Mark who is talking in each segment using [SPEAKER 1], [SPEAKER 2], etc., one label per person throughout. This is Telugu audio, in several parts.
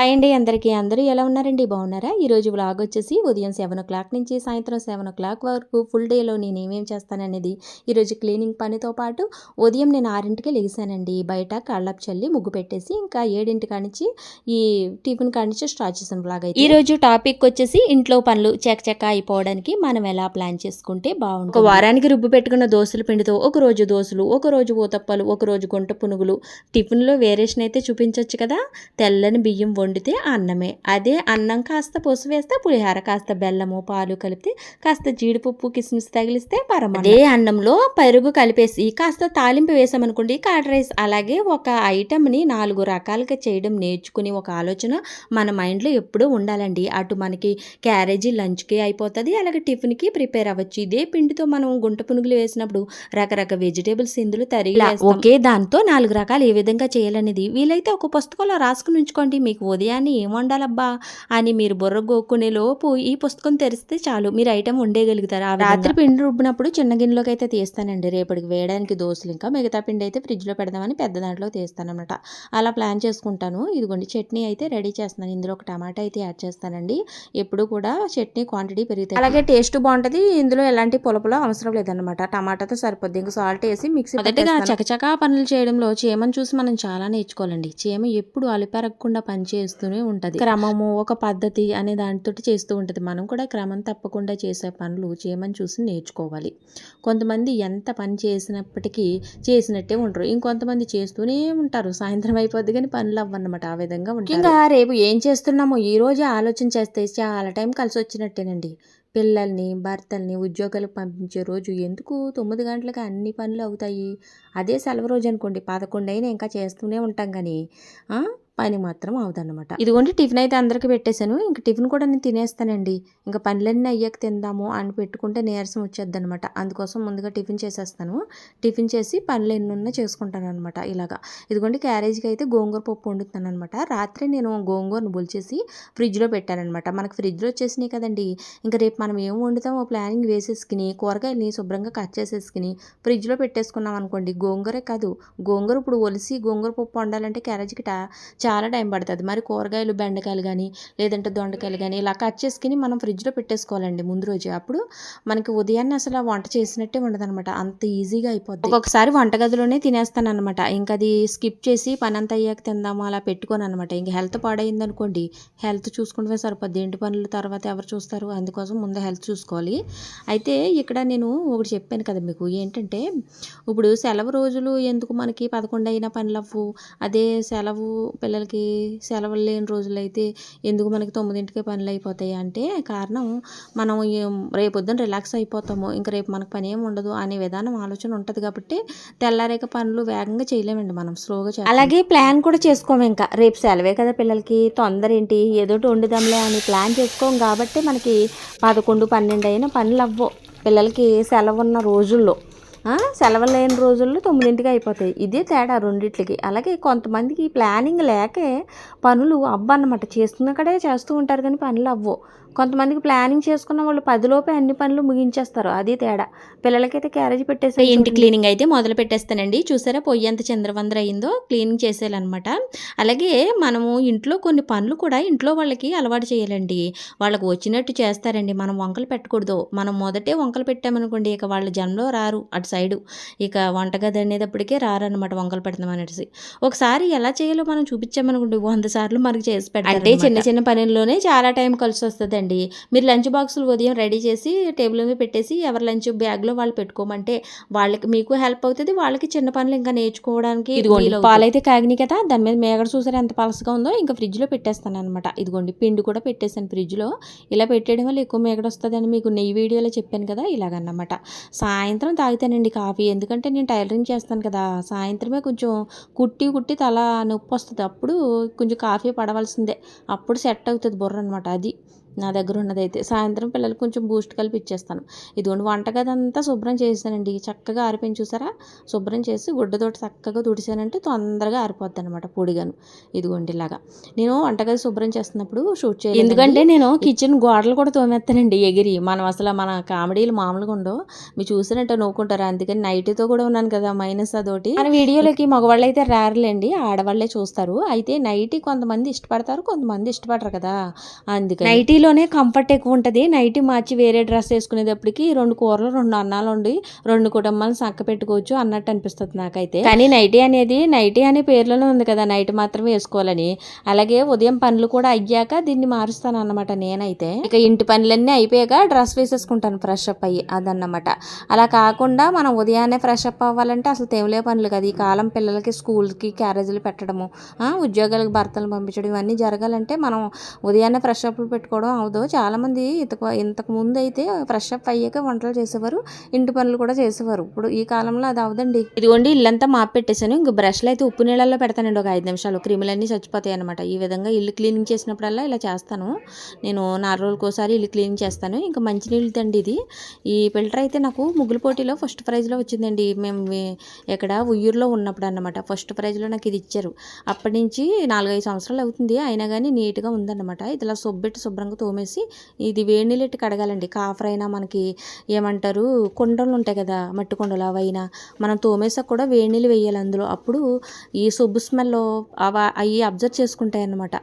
[SPEAKER 1] హాయ్ అండి అందరికీ అందరూ ఎలా ఉన్నారండి? బాగున్నారా? ఈరోజు వ్లాగ్ వచ్చేసి ఉదయం సెవెన్ ఓ క్లాక్ నుంచి సాయంత్రం సెవెన్ ఓ క్లాక్ వరకు ఫుల్ డేలో నేను ఏమేమి చేస్తాననేది ఈరోజు క్లీనింగ్ పనితో పాటు ఉదయం నేను ఆరింటికి లెగిసానండి బయట కళ్ళపు చల్లి ముగ్గు పెట్టేసి ఇంకా ఏడింటి కానించి ఈ టిఫిన్ కానించి స్టార్ట్ చేశాను వ్లాగ్ అయితే. ఈరోజు టాపిక్ వచ్చేసి ఇంట్లో పనులు చకచక అయిపోవడానికి మనం ఎలా ప్లాన్ చేసుకుంటే బాగుంటుంది. ఒక వారానికి రుబ్బు పెట్టుకున్న దోశల పిండితో ఒక రోజు దోశలు ఒక రోజు ఊతప్పలు ఒక రోజు గుంట పునుగులు టిఫిన్లో వేరియేషన్ అయితే చూపించవచ్చు కదా? తెల్లని బియ్యం వండితే అన్నమే. అదే అన్నం కాస్త పొసు వేస్తే పులిహార కాస్త బెల్లము పాలు కలిపితే కాస్త జీడిపప్పు కిస్మిస్ తగిలిస్తే పరమ అదే అన్నంలో పెరుగు కలిపేసి కాస్త తాలింపు వేసామనుకోండి కర్డ్ రైస్. అలాగే ఒక ఐటమ్ని నాలుగు రకాలుగా చేయడం నేర్చుకుని ఒక ఆలోచన మన మైండ్లో ఎప్పుడూ ఉండాలండి. అటు మనకి క్యారేజీ లంచ్కి అయిపోతుంది. అలాగే టిఫిన్కి ప్రిపేర్ అవ్వచ్చు. ఇదే పిండితో మనం గుంట పునుగులు వేసినప్పుడు రకరకాల వెజిటేబుల్స్ ఇందులో తరిగి ఒకే దాంతో నాలుగు రకాలు ఏ విధంగా చేయాలనేది వీలైతే ఒక పుస్తకంలో రాసుకుని ఉంచుకోండి. మీకు ఉదయాన్నే ఏం వండాలబ్బా అని మీరు బుర్ర గోక్కునే లోపు ఈ పుస్తకం తెరిస్తే చాలు. మీరు ఐటెం వండేయగలుగుతారు? ఆ రాత్రి పిండి రుబ్బినప్పుడు చిన్న గిన్నెలోకి అయితే తీస్తానండి. రేపటికి వేయడానికి దోశలు ఇంకా మిగతా పిండి అయితే ఫ్రిడ్జ్లో పెడదామని పెద్ద దాంట్లో తీస్తానమాట అలా ప్లాన్ చేసుకుంటాను. ఇదిగోండి చట్నీ అయితే రెడీ చేస్తున్నాను. ఇందులో ఒక టమాటా అయితే యాడ్ చేస్తానండి. ఎప్పుడు కూడా చట్నీ క్వాంటిటీ పెరుగుతాయి. అలాగే టేస్ట్ బాగుంటుంది. ఇందులో ఎలాంటి పులపులో అవసరం లేదన్నమాట. టమాటాతో సరిపోద్ది. ఇంకా సాల్ట్ వేసి మిక్సీ మొదటిగా చకచకా పనులు చేయడంలో చీమను చూసి మనం చాలా నేర్చుకోవాలండి. చీమ ఎప్పుడు అలిపెరగకుండా పని చేస్తూనే ఉంటది. క్రమము ఒక పద్ధతి అనే దానితో చేస్తూ ఉంటది. మనం కూడా క్రమం తప్పకుండా చేసే పనులు చీమను చూసి నేర్చుకోవాలి. కొంతమంది ఎంత పని చేసినప్పటికీ చేసినట్టే ఉంటారు. ఇంకొంతమంది చేస్తూనే ఉంటారు. సాయంత్రం అయిపోద్ది కానీ పనులు అవ్వన్నమాట. ఆ విధంగా ఉంటారు. ఇంకా రేపు ఏం చేస్తున్నామో ఈ రోజే ఆలోచన చేస్తే చాలా టైం కలిసి వచ్చినట్టేనండి. పిల్లల్ని భర్తల్ని ఉద్యోగాలకు పంపించే రోజు ఎందుకు తొమ్మిది గంటలకు అన్ని పనులు అవుతాయి? అదే సెలవు రోజు అనుకోండి. పదకొండు అయినా ఇంకా చేస్తూనే ఉంటాం కానీ పని మాత్రం అవదన్నమాట ఇదిగోండి టిఫిన్ అయితే అందరికి పెట్టేశాను. ఇంకా టిఫిన్ కూడా నేను తినేస్తానండి. ఇంకా పనులన్నీ అయ్యాక తిందాము అని పెట్టుకుంటే నీరసం వచ్చేద్ది అనమాట అందుకోసం ముందుగా టిఫిన్ చేసేస్తాను. టిఫిన్ చేసి పనులు ఎన్నున్నా చేసుకుంటాను అనమాట ఇలాగా. ఇదిగోండి క్యారేజ్కి అయితే గోంగూర పప్పు వండుతాను అనమాట రాత్రి నేను గోంగూరను బొలిచేసి ఫ్రిడ్జ్లో పెట్టానమాట మనకు ఫ్రిడ్జ్లో వచ్చేసినాయి కదండి. ఇంకా రేపు మనం ఏం వండుతామో ప్లానింగ్ వేసేసుకుని కూరగాయలని శుభ్రంగా కట్ చేసేసుకుని ఫ్రిడ్జ్లో పెట్టేసుకున్నాం అనుకోండి గోంగూరే కాదు. గోంగూర ఇప్పుడు ఒలిసి గోంగూర పప్పు వండాలంటే క్యారేజ్కి చాలా చాలా టైం పడుతుంది. మరి కూరగాయలు బెండకాయలు కానీ లేదంటే దొండకాయలు కానీ ఇలా కట్ చేసుకుని మనం ఫ్రిడ్జ్లో పెట్టేసుకోవాలండి ముందు రోజు. అప్పుడు మనకి ఉదయాన్నే అసలు వంట చేసినట్టే ఉండదన్నమాట. అంత ఈజీగా అయిపోద్ది. ఒక్కొక్కసారి వంటగదిలోనే తినేస్తాను అనమాట ఇంకా అది స్కిప్ చేసి పని అంతా అయ్యాక తిందాము అలా పెట్టుకోను అనమాట ఇంకా హెల్త్ పాడైంది అనుకోండి హెల్త్ చూసుకుంటే సరిపోద్ది. ఇంటి పనుల తర్వాత ఎవరు చూస్తారు? అందుకోసం ముందు హెల్త్ చూసుకోవాలి. అయితే ఇక్కడ నేను ఒకటి చెప్పాను కదా మీకు. ఏంటంటే ఇప్పుడు సెలవు రోజులు ఎందుకు మనకి పదకొండు అయినా పనులు అవ్వు అదే సెలవు పిల్లలకి సెలవులు లేని రోజులైతే ఎందుకు మనకి తొమ్మిదింటికే పనులు అయిపోతాయి అంటే కారణం మనం రేపొద్దున రిలాక్స్ అయిపోతాము. ఇంకా రేపు మనకు పని ఏమి ఉండదు అనే విధానం ఆలోచన ఉంటుంది కాబట్టి తెల్లారేక పనులు వేగంగా చేయలేమండి మనం స్లోగా చేయాలి అలాగే ప్లాన్ కూడా చేసుకోము ఇంకా. రేపు సెలవే కదా పిల్లలకి తొందర ఏంటి ఏదోటి వండుదాంలే అని ప్లాన్ చేసుకోం కాబట్టి మనకి పదకొండు పన్నెండు అయిన పనులు అవ్వవు. పిల్లలకి సెలవు ఉన్న రోజుల్లో. సెలవు లేని రోజుల్లో తొమ్మిదింటికి అయిపోతాయి. ఇదే తేడా రెండిట్లకి. అలాగే కొంతమందికి ప్లానింగ్ లేకే పనులు అవ్వన్నమాట. చేస్తున్న కడే చేస్తూ ఉంటారు కానీ పనులు అవ్వవు. కొంతమందికి ప్లానింగ్ చేసుకున్న వాళ్ళు పదిలోపే అన్ని పనులు ముగించేస్తారు. అది తేడా. పిల్లలకైతే క్యారేజ్ పెట్టేసి ఇంటి క్లీనింగ్ అయితే మొదలు పెట్టేస్తానండి. చూసారా పొయ్యి ఎంత చంద్రవందర అయిందో? క్లీనింగ్ చేసేయాలన్నమాట. అలాగే మనము ఇంట్లో కొన్ని పనులు కూడా ఇంట్లో వాళ్ళకి అలవాటు చేయాలండి. వాళ్ళకు వచ్చినట్టు చేస్తారండి. మనం వంకలు పెట్టకూడదు. మనం మొదటే వంకలు పెట్టామనుకోండి ఇక వాళ్ళ జన్మలో రారు అటు సైడు. ఇక వంటగది అనేటప్పటికే రారన్నమాట వంకలు పెడతాం అనేసి. ఒకసారి ఎలా చేయాలో మనం చూపించామనుకోండి వంద సార్లు మనకి చేసి పెట్టారు అంటే చిన్న చిన్న పనుల్లోనే చాలా టైం కలిసి వస్తుందండి మీరు లంచ్ బాక్సులు ఉదయం రెడీ చేసి టేబుల్ మీద పెట్టేసి ఎవరి లంచ్ బ్యాగ్లో వాళ్ళు పెట్టుకోమంటే వాళ్ళకి మీకు హెల్ప్ అవుతుంది. వాళ్ళకి చిన్న పనులు ఇంకా నేర్చుకోవడానికి ఇదిగోండి పాలైతే కాగినాయి కదా దాని మీద మేగడ చూసారు ఎంత పలసగా ఉందో? ఇంకా ఫ్రిడ్జ్లో పెట్టేస్తాను అనమాట ఇదిగోండి పిండి కూడా పెట్టేసాను ఫ్రిడ్జ్లో. ఇలా పెట్టేయడం వల్ల ఎక్కువ మేగడ వస్తుందని మీకు నెయ్యి వీడియోలో చెప్పాను కదా ఇలాగన్నమాట. సాయంత్రం తాగుతానండి కాఫీ. ఎందుకంటే నేను టైలరింగ్ చేస్తాను కదా సాయంత్రమే కొంచెం కుట్టి కుట్టి తల నొప్పి వస్తుంది. అప్పుడు కొంచెం కాఫీ పడవలసిందే. అప్పుడు సెట్ అవుతుంది బుర్ర అనమాట అది. నా దగ్గర ఉన్నదైతే సాయంత్రం పిల్లలకి కొంచెం బూస్ట్ కలిపి ఇచ్చేస్తాను ఇదిగోండి వంటగది అంతా శుభ్రం చేశానండి చక్కగా ఆరిపోయింది చూసారా? శుభ్రం చేసి గుడ్డతోటి చక్కగా తుడిచానంటే తొందరగా ఆరిపోద్ది అనమాట పొడిగాను. ఇదిగోండి ఇలాగా. నేను వంటగది శుభ్రం చేస్తున్నప్పుడు షూట్ చేయాలి ఎందుకంటే నేను కిచెన్ గోడలు కూడా తోమేస్తానండి ఎగిరి. మనం అసలు మన కామెడీలు మామూలుగా ఉండవు. మీరు చూసినట్టు నవ్వుకుంటారు. అందుకని నైట్తో కూడా ఉన్నాను కదా మైనస్ అదొకటి మన వీడియోలకి మగవాళ్ళు అయితే రారులేండి. ఆడవాళ్ళే చూస్తారు. అయితే నైటీ కొంతమంది ఇష్టపడతారు కొంతమంది ఇష్టపడరు కదా. అందుకని నైటీలోనే కంఫర్ట్ ఎక్కువ ఉంటుంది. నైటీ మార్చి వేరే డ్రెస్ వేసుకునేటప్పటికి రెండు కూరలు రెండు అన్నాలు ఉండి రెండు కుటుంబాలు చక్క పెట్టుకోవచ్చు అన్నట్టు అనిపిస్తుంది నాకైతే. కానీ నైటీ అనేది నైటీ అనే పేర్లోనే ఉంది కదా నైట్ మాత్రమే వేసుకోవాలని. అలాగే ఉదయం పనులు కూడా అయ్యాక దీన్ని మారుస్తాను అన్నమాట నేనైతే. ఇక ఇంటి పనులన్నీ అయిపోయాక డ్రెస్ వేసేసుకుంటాను ఫ్రెష్ అప్ అయ్యి అదన్నమాట. అలా కాకుండా మనం ఉదయాన్నే ఫ్రెష్ అప్ అవ్వాలంటే అసలు తేవలే పనులు కదా. ఈ కాలం పిల్లలకి స్కూల్కి క్యారేజీలు పెట్టడము ఆ, ఉద్యోగాలకు భర్తలు పంపించడం ఇవన్నీ జరగాలంటే మనం ఉదయాన్నే ఫ్రెష్ అప్లు పెట్టుకోవడం అవదు. చాలామంది ఇంతకు ఇంతకు ముందు అయితే ఫ్రెష్ అప్ అయ్యాక వంటలు చేసేవారు ఇంటి పనులు కూడా చేసేవారు. ఇప్పుడు ఈ కాలంలో అది అవదండి. ఇదిగోండి ఇల్లంతా మాప్ పెట్టేశాను ఇంక బ్రష్లు అయితే ఉప్పు నీళ్ళల్లో పెడతానండి. ఒక ఐదు నిమిషాలు. క్రిములన్నీ చచ్చిపోతాయి అనమాట ఈ విధంగా ఇల్లు క్లీనింగ్ చేసినప్పుడల్లా ఇలా చేస్తాను. నేను నాలుగు రోజులకోసారి ఇల్లు క్లీనింగ్ చేస్తాను. ఇంకా మంచినీళ్ళు తండి ఇది. ఈ ఫిల్టర్ అయితే నాకు ముగ్గులు పోటీలో ఫస్ట్ ప్రైజ్లో వచ్చిందండి. మేము ఇక్కడ ఎక్కడ ఉయ్యూరులో ఉన్నప్పుడు అన్నమాట. ఫస్ట్ ప్రైజ్లో నాకు ఇది ఇచ్చారు. అప్పటి నుంచి నాలుగైదు సంవత్సరాలు అవుతుంది. అయినా కానీ నీట్గా ఉందన్నమాట. ఇది ఇలా సొబ్బెట్టి శుభ్రంగా తోమేసి ఇది వేడి నీళ్ళు కడగాలండి. కాఫర్ అయినా మనకి ఏమంటారు? కొండలు ఉంటాయి కదా మట్టి కొండలు అవైనా మనం తోమేసాక కూడా వేడి నీళ్ళు వేయాలి అందులో. అప్పుడు ఈ సొబ్బు స్మెల్ అవి అబ్జర్వ్ చేసుకుంటాయి అన్నమాట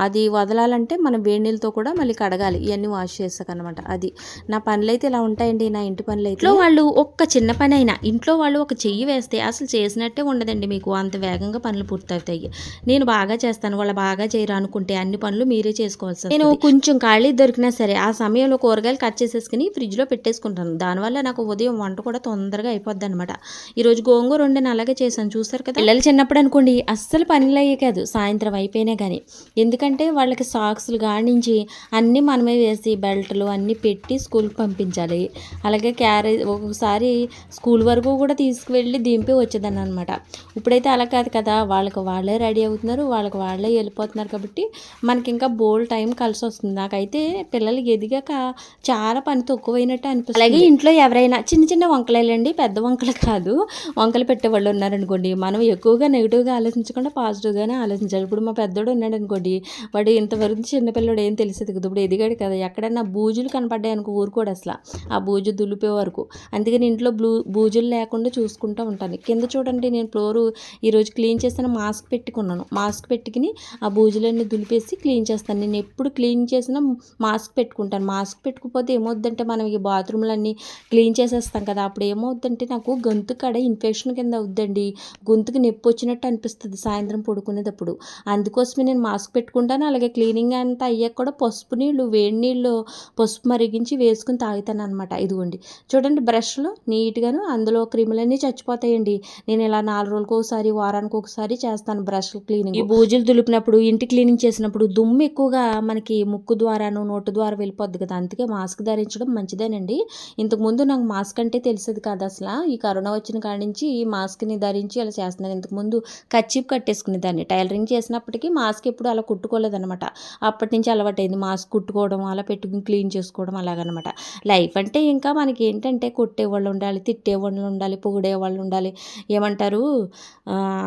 [SPEAKER 1] అది వదలాలంటే మనం వేడి నీళ్ళతో కూడా మళ్ళీ కడగాలి. ఇవన్నీ వాష్ చేసాక అనమాట అది నా పనులు అయితే ఇలా ఉంటాయండి. నా ఇంటి పనులు అయితే ఇంట్లో వాళ్ళు ఒక్క చిన్న పని అయినా ఇంట్లో వాళ్ళు ఒక చెయ్యి వేస్తే అసలు చేసినట్టే ఉండదండి మీకు. అంత వేగంగా పనులు పూర్తవుతాయి. నేను బాగా చేస్తాను వాళ్ళు బాగా చేయరు అనుకుంటే అన్ని పనులు మీరే చేసుకోవాల్సి. నేను కొంచెం ఖాళీ దొరికినా సరే ఆ సమయంలో కూరగాయలు కట్ చేసేసుకుని ఫ్రిడ్జ్లో పెట్టేసుకుంటాను. దానివల్ల నాకు ఉదయం వంట కూడా తొందరగా అయిపోద్ది అనమాట ఈరోజు గోంగూర వండిన అలాగే చేశాను. చూస్తారు కదా? పిల్లలు చిన్నప్పుడు అనుకోండి అస్సలు పనులు అయ్యే కాదు. సాయంత్రం అయిపోయినా కానీ ఎందుకంటే వాళ్ళకి సాక్స్లు గాడించి అన్నీ మనమే వేసి బెల్ట్లు అన్నీ పెట్టి స్కూల్కి పంపించాలి. అలాగే క్యారేజ్ ఒక్కొక్కసారి స్కూల్ వరకు కూడా తీసుకువెళ్ళి దింపి వచ్చేదాన్ని అనమాట ఇప్పుడైతే అలా కాదు కదా వాళ్ళకి వాళ్ళే రెడీ అవుతున్నారు వాళ్ళకి వాళ్ళే వెళ్ళిపోతున్నారు కాబట్టి మనకి ఇంకా బోల్ టైం కలిసి వస్తుంది నాకైతే పిల్లలు ఎదిగాక చాలా పని తక్కువైనట్టు అనిపిస్తుంది. అలాగే ఇంట్లో ఎవరైనా చిన్న చిన్న వంకలేలండి పెద్ద వంకలు కాదు. వంకలు పెట్టేవాళ్ళు ఉన్నారనుకోండి మనం ఎక్కువగా నెగిటివ్గా ఆలోచించకుండా పాజిటివ్గానే ఆలోచించాలి. ఇప్పుడు మా పెద్దోడు ఉన్నాడు అనుకోండి వాడు ఇంతవరకు చిన్నపిల్లడు ఏం తెలిసేది కదా. ఇప్పుడు ఎదిగాడు కదా ఎక్కడైనా బూజులు కనపడ్డాయి అనుకో ఊరుకోడు అసలు. ఆ బూజు దులిపే వరకు. అందుకని ఇంట్లో బ్లూ బూజులు లేకుండా చూసుకుంటూ ఉంటాను. కింద చూడండి నేను ఫ్లోరు ఈరోజు క్లీన్ చేసిన మాస్క్ పెట్టుకున్నాను. మాస్క్ పెట్టుకుని ఆ బూజులన్నీ దులిపేసి క్లీన్ చేస్తాను. నేను ఎప్పుడు క్లీన్ చేసినా మాస్క్ పెట్టుకుంటాను. మాస్క్ పెట్టుకుపోతే ఏమవుద్దంటే మనం ఈ బాత్రూమ్లన్నీ క్లీన్ చేసేస్తాం కదా అప్పుడు ఏమవుద్దంటే నాకు గొంతు కాడ ఇన్ఫెక్షన్ కింద అవుద్దండి. గొంతుకు నొప్పి వచ్చినట్టు అనిపిస్తుంది సాయంత్రం పడుకునేటప్పుడు. అందుకోసమే నేను మాస్క్ మాస్క్ పెట్టుకుంటాను అలాగే క్లీనింగ్ అంతా అయ్యాక కూడా పసుపు నీళ్ళు వేడి నీళ్ళు పసుపు మరిగించి వేసుకుని తాగుతాను అనమాట ఇదిగోండి. చూడండి బ్రష్లు నీట్గాను అందులో క్రిములన్నీ చచ్చిపోతాయండి. నేను ఇలా నాలుగు రోజులకు ఒకసారి వారానికి ఒకసారి చేస్తాను బ్రష్ క్లీనింగ్. ఈ బూజులు దులిపినప్పుడు ఇంటి క్లీనింగ్ చేసినప్పుడు దుమ్ము ఎక్కువగా మనకి ముక్కు ద్వారాను నోటు ద్వారా వెళ్ళిపోద్ది కదా. అందుకే మాస్క్ ధరించడం మంచిదేనండి. ఇంతకుముందు నాకు మాస్క్ అంటే తెలిసేది కాదు అసలు. ఈ కరోనా వచ్చిన కాడి నుంచి ఈ మాస్క్ని ధరించి ఇలా చేస్తున్నాను. ఇంతకుముందు కచ్చిప్ కట్టేసుకునేదాన్ని. టైలరింగ్ చేసినప్పటికీ మాస్క్ ఎప్పుడు అలా కుట్టుకోలేదన్నమాట. అప్పటి నుంచి అలవాటైంది మాస్క్ కుట్టుకోవడం అలా పెట్టుకుని క్లీన్ చేసుకోవడం అలాగనమాట లైఫ్ అంటే ఇంకా మనకి ఏంటంటే కొట్టేవాళ్ళు ఉండాలి తిట్టేవాళ్ళు ఉండాలి పొగిడే వాళ్ళు ఉండాలి ఏమంటారు?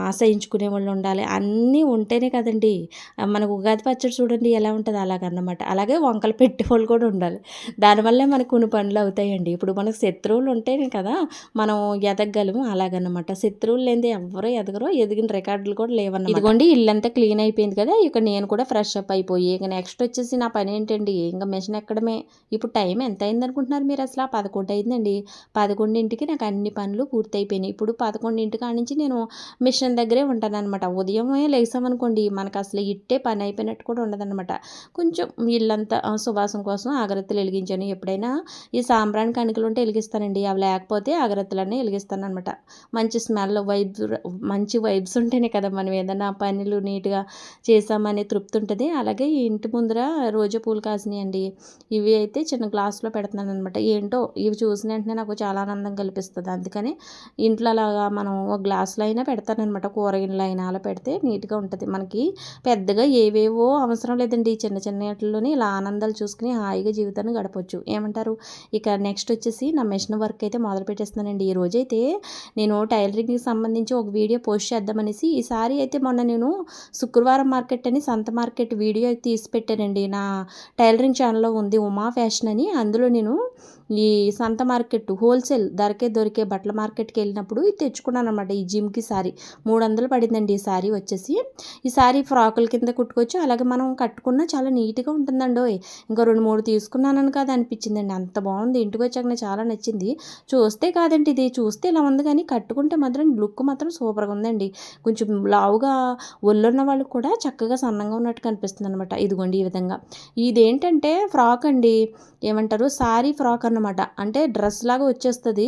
[SPEAKER 1] ఆశయించుకునే అసహించుకునే వాళ్ళు ఉండాలి అన్నీ ఉంటేనే కదండి. మనకు ఉగాది పచ్చడి చూడండి ఎలా ఉంటుంది అలాగన్నమాట. అలాగే వంకలు పెట్టేవాళ్ళు కూడా ఉండాలి. దానివల్లే మనకు కొన్ని పనులు అవుతాయండి. ఇప్పుడు మనకు శత్రువులు ఉంటేనే కదా మనం ఎదగగలము అలాగన్నమాట. శత్రువులు లేని ఎవరో ఎదగరో ఎదిగిన రికార్డులు కూడా లేవన్నమాట. ఇదిగోండి ఇల్లంతా క్లీన్ అయిపోయింది కదా ఇక్కడ నేను కూడా ఫ్రెష్ అప్ అయిపోయి ఇక నెక్స్ట్ వచ్చేసి నా పని ఏంటండి? ఇంకా మిషన్ ఎక్కడమే? ఇప్పుడు టైం ఎంత అయింది అనుకుంటున్నారు మీరు అసలు? పదకొండు అయిందండి. పదకొండింటికి నాకు అన్ని పనులు పూర్తి అయిపోయినాయి ఇప్పుడు పదకొండింటి కాడ నుంచి నేను మిషన్ దగ్గరే ఉంటాను అనమాట ఉదయమే లేసామనుకోండి మనకు అసలు ఇట్టే పని అయిపోయినట్టు కూడా ఉండదన్నమాట. కొంచెం ఇల్లంతా సువాసం కోసం అగరత్తులు వెలిగించాను. ఎప్పుడైనా ఈ సాంబ్రాణి కణికలు ఉంటే వెలిగిస్తానండి. అవి లేకపోతే అగరత్తులన్నీ వెలిగిస్తాను అనమాట మంచి స్మెల్ వైబ్స్ మంచి వైబ్స్ ఉంటేనే కదా మనం ఏదైనా పనులు నీట్గా చేసామనే తృప్తి ఉంటుంది అలాగే ఈ ఇంటి ముందర రోజా పూలు కాసినాయండి. ఇవి అయితే చిన్న గ్లాసులో పెడుతున్నాను అనమాట ఏంటో ఇవి చూసిన వెంటనే నాకు చాలా ఆనందం కల్పిస్తుంది. అందుకని ఇంట్లో అలాగా మనం ఒక గ్లాసులో అయినా పెడతానమాట కూరగిన్నెలు అయినా అలా పెడితే నీట్గా ఉంటుంది. మనకి పెద్దగా ఏవేవో అవసరం లేదండి. చిన్న చిన్న వాటిలోనే ఇలా ఆనందాలు చూసుకుని హాయిగా జీవితాన్ని గడపచ్చు. ఏమంటారు? ఇక నెక్స్ట్ వచ్చేసి నా మెషిన్ వర్క్ అయితే మొదలు పెట్టేస్తున్నానండి. ఈ రోజైతే నేను టైలరింగ్కి సంబంధించి ఒక వీడియో పోస్ట్ చేద్దామనేసి ఈసారి అయితే మొన్న నేను శుక్రవారం మార్కెట్ అని సంత మార్కెట్ వీడియో తీసి పెట్టానండి. నా టైలరింగ్ ఛానల్లో ఉంది ఉమా ఫ్యాషన్ అని. అందులో నేను ఈ సంత మార్కెట్ హోల్సేల్ ధరకే దొరికే బట్టల మార్కెట్కి వెళ్ళినప్పుడు ఇది తెచ్చుకున్నాను అనమాట ఈ జిమ్కి సారీ మూడు వందలు పడిందండి ఈ సారీ వచ్చేసి. ఈ సారీ ఫ్రాకుల కింద కుట్టుకోవచ్చు. అలాగే మనం కట్టుకున్నా చాలా నీట్గా ఉంటుందండి ఇంకా రెండు మూడు తీసుకున్నానని కాదు అనిపించిందండి. అంత బాగుంది. ఇంటికి వచ్చాక నాకు చాలా నచ్చింది. చూస్తే కాదండి ఇది. చూస్తే ఇలా ఉంది కానీ కట్టుకుంటే మాత్రం లుక్ మాత్రం సూపర్గా ఉందండి. కొంచెం లావుగా ఒళ్ళున్న వాళ్ళు కూడా చక్కగా సన్నంగా ఉన్నట్టు కనిపిస్తుంది అనమాట ఇదిగోండి ఈ విధంగా. ఇదేంటంటే ఫ్రాక్ అండి. ఏమంటారు? శారీ ఫ్రాక్ అన్నమాట. అంటే డ్రెస్ లాగా వచ్చేస్తుంది.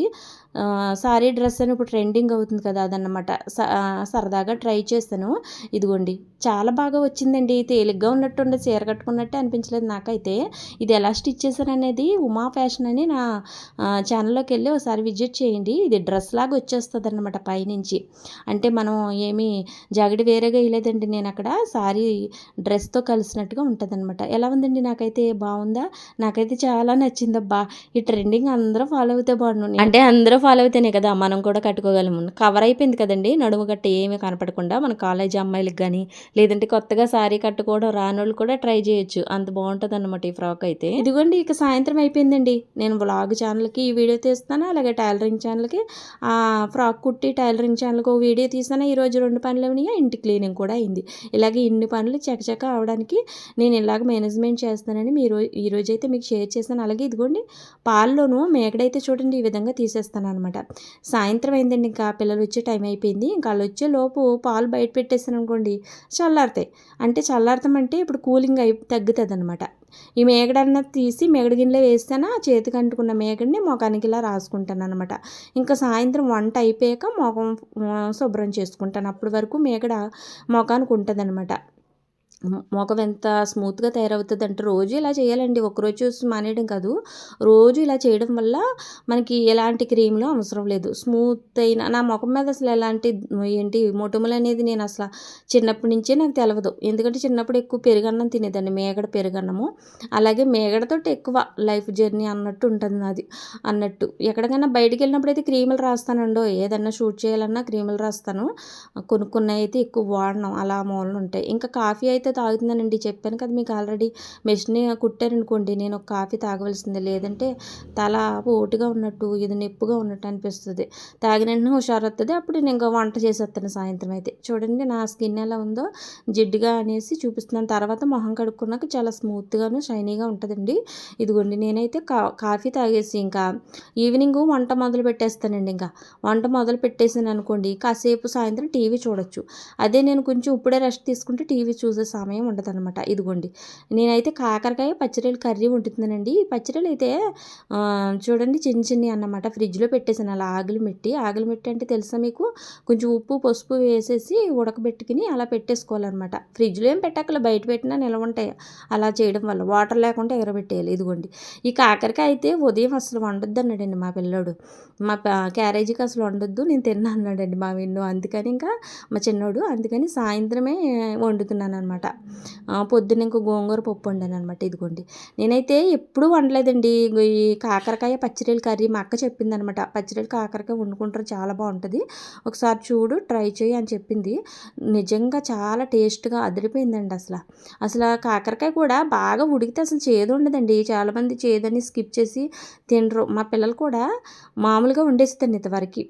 [SPEAKER 1] సారీ డ్రెస్ అని ఇప్పుడు ట్రెండింగ్ అవుతుంది కదా అదన్నమాట. స- సరదాగా ట్రై చేశాను. ఇదిగోండి చాలా బాగా వచ్చిందండి. తేలిగ్గా ఉన్నట్టుండే చీర కట్టుకున్నట్టే అనిపించలేదు నాకైతే. ఇది ఎలా స్టిచ్ చేశాననేది ఉమా ఫ్యాషన్ అని నా ఛానల్లోకి వెళ్ళి ఒకసారి విజిట్ చేయండి. ఇది డ్రెస్ లాగా వచ్చేస్తుంది అనమాట పైనుంచి. అంటే మనం ఏమి జాకెట్ వేరేగా వేయలేదండి నేను అక్కడ. సారీ డ్రెస్తో కలిసినట్టుగా ఉంటుంది అనమాట ఎలా ఉందండి నాకైతే? బాగుందా? నాకైతే చాలా నచ్చిందబ్బా. ఈ ట్రెండింగ్ అందరూ ఫాలో అవుతే బాగుండు. అంటే అందరూ ఫాలో అవుతేనే కదా మనం కూడా కట్టుకోగలము. కవర్ అయిపోయింది కదండి నడుము గట్ట ఏమీ కనపడకుండా మన కాలేజీ అమ్మాయిలకు కానీ లేదంటే కొత్తగా శారీ కట్టుకోవడం రానోళ్ళు కూడా ట్రై చేయొచ్చు. అంత బాగుంటుంది అనమాట ఈ ఫ్రాక్ అయితే. ఇదిగోండి ఇక సాయంత్రం అయిపోయిందండి. నేను వ్లాగ్ ఛానల్కి ఈ వీడియో తీస్తాను అలాగే టైలరింగ్ ఛానల్కి. ఆ ఫ్రాక్ కుట్టి టైలరింగ్ ఛానల్కి ఒక వీడియో తీసాను ఈరోజు రెండు పనులు అయినాయి ఇంటి క్లీనింగ్ కూడా అయింది. ఇలాగే ఇన్ని పనులు చకచక అవడానికి నేను ఇలాగ మేనేజ్మెంట్ చేస్తానని మీరు ఈరోజు అయితే మీకు షేర్ చేశాను. అలాగే ఇదిగోండి పాల్లోనూ మేకడైతే చూడండి ఈ విధంగా తీసేస్తాను అనమాట. సాయంత్రం అయిందండి ఇంకా పిల్లలు వచ్చే టైం అయిపోయింది. ఇంకా వాళ్ళు వచ్చే లోపు పాలు బయట పెట్టేస్తాను అనుకోండి చల్లారుతాయి. అంటే చల్లారతం అంటే ఇప్పుడు కూలింగ్ అయి తగ్గుతుంది అనమాట ఈ మేగడన్న తీసి మేగడ గిన్నెలో వేస్తాను ఆ చేతికి అంటుకున్న మేగడిని మొఖానికి ఇలా రాసుకుంటాను అనమాట ఇంకా సాయంత్రం వంట అయిపోయాక మొఖం శుభ్రం చేసుకుంటాను. అప్పటి వరకు మేగడ మొఖానికి ఉంటుంది అనమాట మొఖం ఎంత స్మూత్గా తయారవుతుంది అంటే రోజు ఇలా చేయాలండి. ఒకరోజు చూసి మానేయడం కాదు. రోజు ఇలా చేయడం వల్ల మనకి ఎలాంటి క్రీమ్లు అవసరం లేదు. స్మూత్ అయిన నా ముఖం మీద అసలు ఎలాంటి ఏంటి మొటిమలు అనేది నేను అసలు చిన్నప్పటి నుంచే నాకు తెలవదు. ఎందుకంటే చిన్నప్పుడు ఎక్కువ పెరుగన్నం తినేదాన్ని మేగడ పెరుగన్నము. అలాగే మేగడతో ఎక్కువ లైఫ్ జర్నీ అన్నట్టు ఉంటుంది నాది. అన్నట్టు. ఎక్కడికైనా బయటికి వెళ్ళినప్పుడు అయితే క్రీములు రాస్తానండో ఏదన్నా షూట్ చేయాలన్నా క్రీములు రాస్తాను. కొనుక్కున్నవి అయితే ఎక్కువ వాడను. అలా మూలన ఉంటాయి. ఇంకా కాఫీ అయితే తాగుతున్నానండి చెప్పాను కదా మీకు ఆల్రెడీ మెషిన్ కుట్టారనుకోండి నేను ఒక కాఫీ తాగవలసింది. లేదంటే తల ఓటుగా ఉన్నట్టు ఇది నొప్పుగా ఉన్నట్టు అనిపిస్తుంది. తాగిన వెంటనే హుషారు వస్తుంది అప్పుడు నేను ఇంకా వంట చేసేస్తాను సాయంత్రం అయితే. చూడండి నా స్కిన్ ఎలా ఉందో. జిడ్డుగా అనేసి చూపిస్తున్నాను. తర్వాత మొహం కడుక్కున్నాక చాలా స్మూత్గాను షైనీగా ఉంటుందండి. ఇదిగోండి నేనైతే కా కాఫీ తాగేసి ఇంకా ఈవినింగ్ వంట మొదలు పెట్టేస్తానండి ఇంకా. వంట మొదలు పెట్టేసాను అనుకోండి కాసేపు సాయంత్రం టీవీ చూడొచ్చు. అదే నేను కొంచెం ఇప్పుడే రెస్ట్ తీసుకుంటే టీవీ చూసేస్తాను సమయం ఉండదు అనమాట ఇదిగోండి. నేనైతే కాకరకాయ పచ్చడిలు కర్రీ ఉంటుందనండి ఈ పచ్చడిలు అయితే చూడండి చిన్న చిన్నవి అన్నమాట. ఫ్రిడ్జ్లో పెట్టేసాను అలా ఆగిలి మెట్టి ఆగిలి మెట్టి అంటే తెలుసా మీకు? కొంచెం ఉప్పు పసుపు వేసేసి ఉడకబెట్టుకుని అలా పెట్టేసుకోవాలన్నమాట. ఫ్రిడ్జ్లో ఏం పెట్టక్కల బయట పెట్టినా నిల్వ ఉంటాయి. అలా చేయడం వల్ల వాటర్ లేకుండా ఎగరబెట్టేయాలి. ఇదిగోండి. ఈ కాకరకాయ అయితే ఉదయం అసలు వండొద్దు అన్నాడండి మా పిల్లోడు. మా క్యారేజీకి అసలు వండొద్దు. నేను తిన్నా అన్నాడండి మా విన్ను. అందుకని ఇంకా మా చిన్నోడు. అందుకని సాయంత్రమే వండుతున్నాను అనమాట పొద్దున్న ఇంకో గోంగూర పప్పు వండాను అనమాట ఇదిగోండి. నేనైతే ఎప్పుడూ వండలేదండి. ఈ కాకరకాయ పచ్చిరొయ్యల కర్రీ మా అక్క చెప్పింది అనమాట. పచ్చిరేలు కాకరకాయ వండుకుంటారు చాలా బాగుంటుంది. ఒకసారి చూడు ట్రై చేయి అని చెప్పింది. నిజంగా చాలా టేస్ట్గా అదిరిపోయిందండి అసలు. అసలు కాకరకాయ కూడా బాగా ఉడికితే అసలు చేదు ఉండదండి. చాలామంది చేదని స్కిప్ చేసి తినరు. మా పిల్లలు కూడా మామూలుగా వండేస్తాను ఇంతవరకు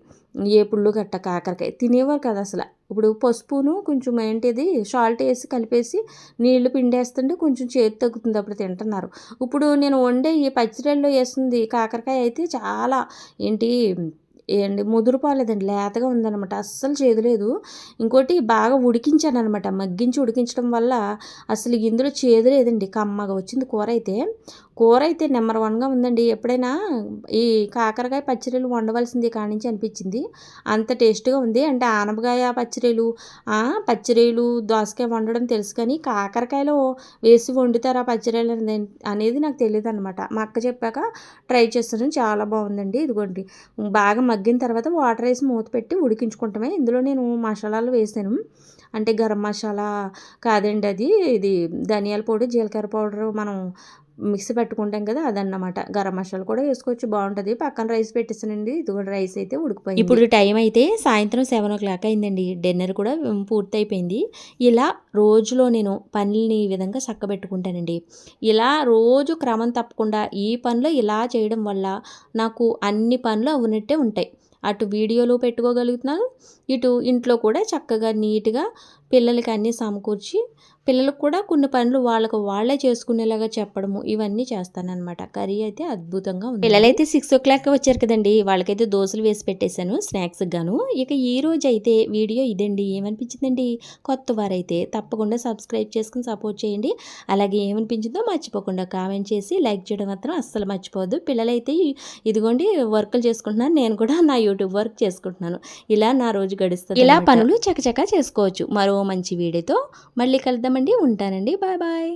[SPEAKER 1] ఏపుళ్ళు గట్ట కాకరకాయ తినేవారు కదా అసలు. ఇప్పుడు పసుపును కొంచెం ఏంటిది సాల్ట్ వేసి కలిపేసి నీళ్ళు పిండేస్తుంటే కొంచెం చేతి తగ్గుతుంది అప్పుడు తింటున్నారు. ఇప్పుడు నేను వండే ఈ పచ్చిరొల్లో వేస్తుంది కాకరకాయ అయితే చాలా ఏంటి ఏంటి ముదురు పాలేదండి లేతగా ఉందన్నమాట. అస్సలు చేదులేదు ఇంకోటి బాగా ఉడికించాను అనమాట మగ్గించి ఉడికించడం వల్ల అసలు ఇందులో చేదు లేదండి. కమ్మగా వచ్చింది కూర అయితే. కూర అయితే నెంబర్ వన్గా ఉందండి. ఎప్పుడైనా ఈ కాకరకాయ పచ్చడిలు వండవలసింది కానించి నుంచి అనిపించింది. అంత టేస్ట్గా ఉంది. అంటే ఆనపకాయ పచ్చడిలు పచ్చడిలు దోసకాయ వండడం తెలుసు కానీ కాకరకాయలో వేసి వండుతారా పచ్చడిలు అనేది- అనేది నాకు తెలియదు అనమాట మా అక్క చెప్పాక ట్రై చేస్తాను చాలా బాగుందండి. ఇదిగోండి. బాగా మగ్గిన తర్వాత వాటర్ వేసి మూత పెట్టి ఉడికించుకుంటామే. ఇందులో నేను మసాలాలు వేసాను. అంటే గరం మసాలా కాదండి అది. ఇది ధనియాల పొడి జీలకర్ర పౌడర్ మనం మిక్సీ పెట్టుకుంటాం కదా అదన్నమాట. గరం మసాలా కూడా వేసుకోవచ్చు బాగుంటుంది. పక్కన రైస్ పెట్టేసానండి. ఇది కూడా రైస్ అయితే ఉడికిపోయింది. ఇప్పుడు టైం అయితే సాయంత్రం సెవెన్ ఓ క్లాక్ అయిందండి. డిన్నర్ కూడా పూర్తి పూర్తయిపోయింది. ఇలా రోజులో నేను పనులని ఈ విధంగా చక్కబెట్టుకుంటానండి. ఇలా రోజు క్రమం తప్పకుండా ఈ పనులు ఇలా చేయడం వల్ల నాకు అన్ని పనులు అవునట్టే ఉంటాయి. అటు వీడియోలు పెట్టుకోగలుగుతున్నాను ఇటు ఇంట్లో కూడా చక్కగా నీట్గా పిల్లలకి అన్నీ సమకూర్చి పిల్లలకు కూడా కొన్ని పనులు వాళ్ళకు వాళ్ళే చేసుకునేలాగా చెప్పడము ఇవన్నీ చేస్తానన్నమాట. కర్రీ అయితే అద్భుతంగా ఉంది. పిల్లలైతే సిక్స్ ఓ క్లాక్ వచ్చారు కదండి. వాళ్ళకైతే దోశలు వేసి పెట్టేశాను స్నాక్స్ గాను. ఇక ఈ రోజు అయితే వీడియో ఇదండి. ఏమనిపించిందండి? కొత్త వారైతే తప్పకుండా సబ్స్క్రైబ్ చేసుకుని సపోర్ట్ చేయండి. అలాగే ఏమనిపించిందో మర్చిపోకుండా కామెంట్ చేసి లైక్ చేయడం మాత్రం అస్సలు మర్చిపోవద్దు. పిల్లలైతే ఇదిగోండి వర్కులు చేసుకుంటున్నాను. నేను కూడా నా యూట్యూబ్ వర్క్ చేసుకుంటున్నాను. ఇలా నా రోజు గడుస్తుంది ఇలా పనులు చకచకా చేసుకోవచ్చు. మరో మంచి వీడియోతో మళ్ళీ కలుద్దామండి ఉంటానండి. Bye bye.